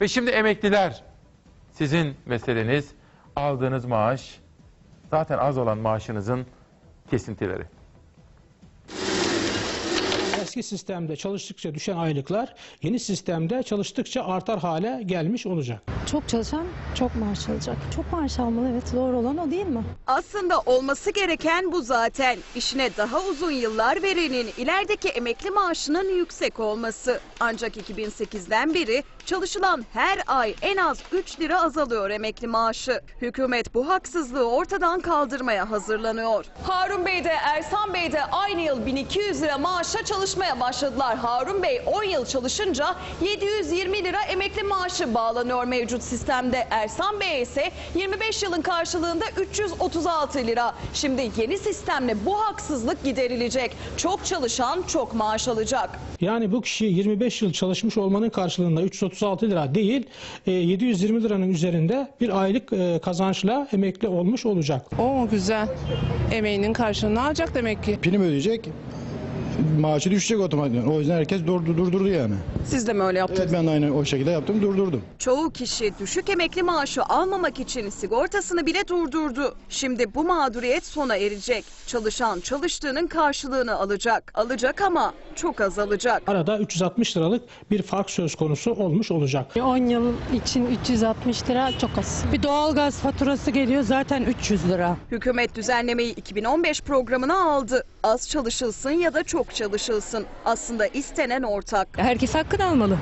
Ve şimdi emekliler sizin meseleniz aldığınız maaş zaten az olan maaşınızın kesintileri. Eski sistemde çalıştıkça düşen aylıklar yeni sistemde çalıştıkça artar hale gelmiş olacak. Çok çalışan çok maaş alacak. Çok maaş almalı evet doğru olan o değil mi? Aslında olması gereken bu zaten. İşine daha uzun yıllar verenin ilerideki emekli maaşının yüksek olması. Ancak 2008'den beri çalışılan her ay en az 3 lira azalıyor emekli maaşı. Hükümet bu haksızlığı ortadan kaldırmaya hazırlanıyor. Harun Bey de Ersan Bey de aynı yıl 1200 lira maaşa çalışmaya başladılar. Harun Bey 10 yıl çalışınca 720 lira emekli maaşı bağlanıyor mevcut sistemde. Ersan Bey ise 25 yılın karşılığında 336 lira. Şimdi yeni sistemle bu haksızlık giderilecek. Çok çalışan çok maaş alacak. Yani bu kişi 25 yıl çalışmış olmanın karşılığında 336 lira değil e, 720 liranın üzerinde bir aylık e, kazançla emekli olmuş olacak. O güzel. Emeğinin karşılığını alacak demek ki. prim ödeyecek. Maaşı düşecek otomatikman. O yüzden herkes durdu, durdurdu yani. Siz de mi öyle yaptınız? Evet ben de aynı o şekilde yaptım durdurdum. Çoğu kişi düşük emekli maaşı almamak için sigortasını bile durdurdu. Şimdi bu mağduriyet sona erecek. Çalışan çalıştığının karşılığını alacak. Alacak ama çok az alacak. Arada 360 liralık bir fark söz konusu olmuş olacak. 10 yıl için 360 lira çok az. Bir doğalgaz faturası geliyor zaten 300 lira. Hükümet düzenlemeyi 2015 programına aldı. Az çalışılsın ya da çalışılsın. Aslında istenen ortak. Herkes hakkını almalı.